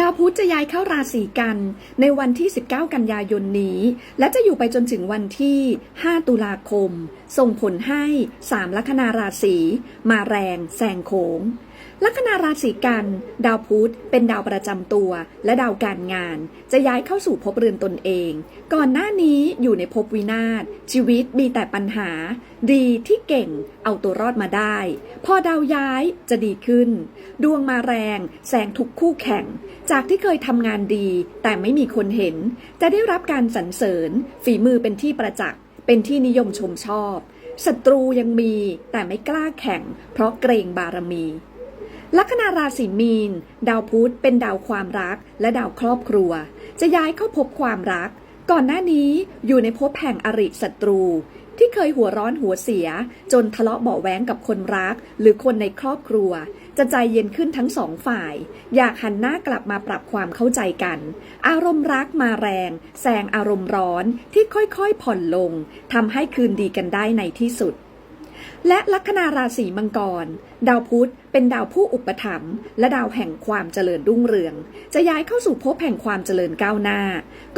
ดาวพุธจะย้ายเข้าราศีกันในวันที่ 19 กันยายนนี้ และจะอยู่ไปจนถึงวันที่ 5 ตุลาคม ส่งผลให้ 3 ลัคนาราศีมาแรงแซงโค้งลัคนาราศีกัน ดาวพุธเป็นดาวประจำตัว และดาวการงาน จะย้ายเข้าสู่ภพเรือนตนเอง ก่อนหน้านี้อยู่ในภพวินาศชีวิตมีแต่ปัญหา ดีที่เก่งเอาตัวรอดมาได้ พอดาวย้ายจะดีขึ้น ดวงมาแรงแซงทุกคู่แข่ง จากที่เคยทำงานดี แต่ไม่มีคนเห็น จะได้รับการสรรเสริญ ฝีมือเป็นที่ประจักษ์เป็นที่นิยมชมชอบศัตรูยังมีแต่ไม่กล้าแข่ง เพราะเกรงบารมีลัคนาราศีมีน ดาวพุธเป็นดาวความรักและดาวครอบครัว จะย้ายเข้าพบความรัก ก่อนหน้านี้อยู่ในภพแห่งอริศัตรู เคยหัวร้อนหัวเสีย จนทะเลาะเบาะแว้งกับคนรัก หรือคนในครอบครัว จะใจเย็นขึ้นทั้งสองฝ่าย อยากหันหน้ากลับมาปรับความเข้าใจกัน อารมณ์รักมาแรงแซงอารมณ์ร้อนที่ค่อยๆผ่อนลงทำให้คืนดีกันได้ในที่สุดและลัคนาราศีมังกร ดาวพุธเป็นดาวผู้อุปถัมภ์และดาวแห่งความเจริญรุ่งเรือง จะย้ายเข้าสู่ภพแห่งความเจริญก้าวหน้า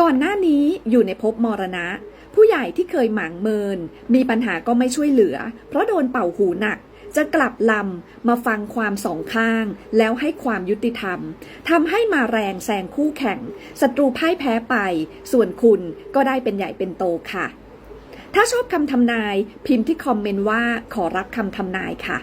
ก่อนหน้านี้อยู่ในภพมรณะ ผู้ใหญ่ที่เคยหมางเมิน มีปัญหาก็ไม่ช่วยเหลือ เพราะโดนเป่าหูหนักจะกลับลำมาฟังความสองข้าง แล้วให้ความยุติธรรมทำให้มาแรงแซงคู่แข่งศัตรูพ่ายแพ้ไป ส่วนคุณก็ได้เป็นใหญ่เป็นโตค่ะ ถ้าชอบคำทำนาย พิมพ์ที่คอมเมนต์ว่าขอรับคำทำนายค่ะ